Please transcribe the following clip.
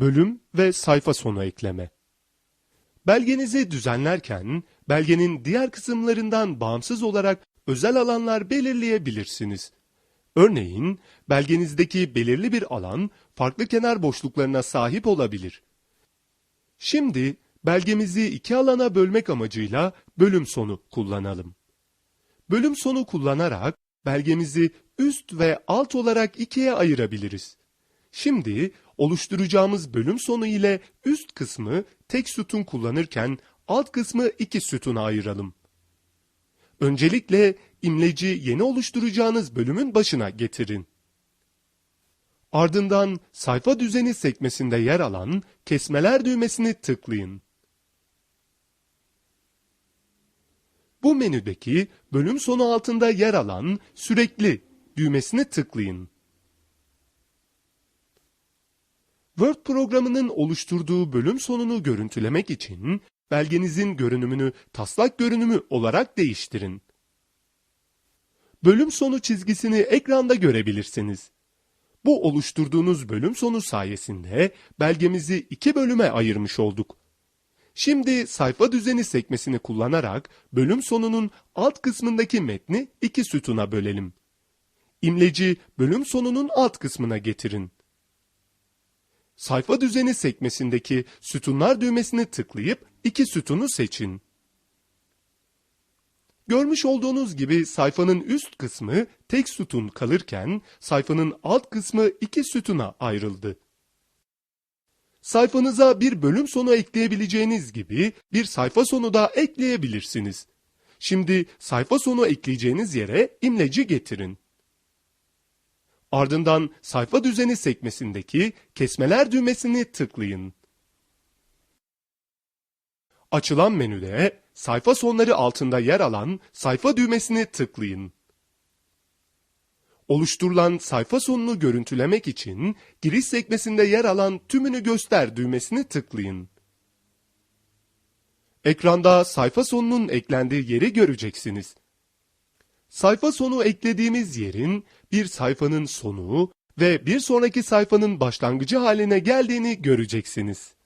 Bölüm ve sayfa sonu ekleme. Belgenizi düzenlerken belgenin diğer kısımlarından bağımsız olarak özel alanlar belirleyebilirsiniz. Örneğin belgenizdeki belirli bir alan farklı kenar boşluklarına sahip olabilir. Şimdi belgemizi iki alana bölmek amacıyla bölüm sonu kullanalım. Bölüm sonu kullanarak belgemizi üst ve alt olarak ikiye ayırabiliriz. Şimdi oluşturacağımız bölüm sonu ile üst kısmı tek sütun kullanırken alt kısmı iki sütuna ayıralım. Öncelikle imleci yeni oluşturacağınız bölümün başına getirin. Ardından sayfa düzeni sekmesinde yer alan kesmeler düğmesini tıklayın. Bu menüdeki bölüm sonu altında yer alan sürekli düğmesini tıklayın. Word programının oluşturduğu bölüm sonunu görüntülemek için belgenizin görünümünü taslak görünümü olarak değiştirin. Bölüm sonu çizgisini ekranda görebilirsiniz. Bu oluşturduğunuz bölüm sonu sayesinde belgemizi iki bölüme ayırmış olduk. Şimdi sayfa düzeni sekmesini kullanarak bölüm sonunun alt kısmındaki metni iki sütuna bölelim. İmleci bölüm sonunun alt kısmına getirin. Sayfa düzeni sekmesindeki sütunlar düğmesini tıklayıp iki sütunu seçin. Görmüş olduğunuz gibi sayfanın üst kısmı tek sütun kalırken sayfanın alt kısmı iki sütuna ayrıldı. Sayfanıza bir bölüm sonu ekleyebileceğiniz gibi bir sayfa sonu da ekleyebilirsiniz. Şimdi sayfa sonu ekleyeceğiniz yere imleci getirin. Ardından sayfa düzeni sekmesindeki kesmeler düğmesini tıklayın. Açılan menüde sayfa sonları altında yer alan sayfa düğmesini tıklayın. Oluşturulan sayfa sonunu görüntülemek için giriş sekmesinde yer alan tümünü göster düğmesini tıklayın. Ekranda sayfa sonunun eklendiği yeri göreceksiniz. Sayfa sonu eklediğimiz yerin bir sayfanın sonu ve bir sonraki sayfanın başlangıcı haline geldiğini göreceksiniz.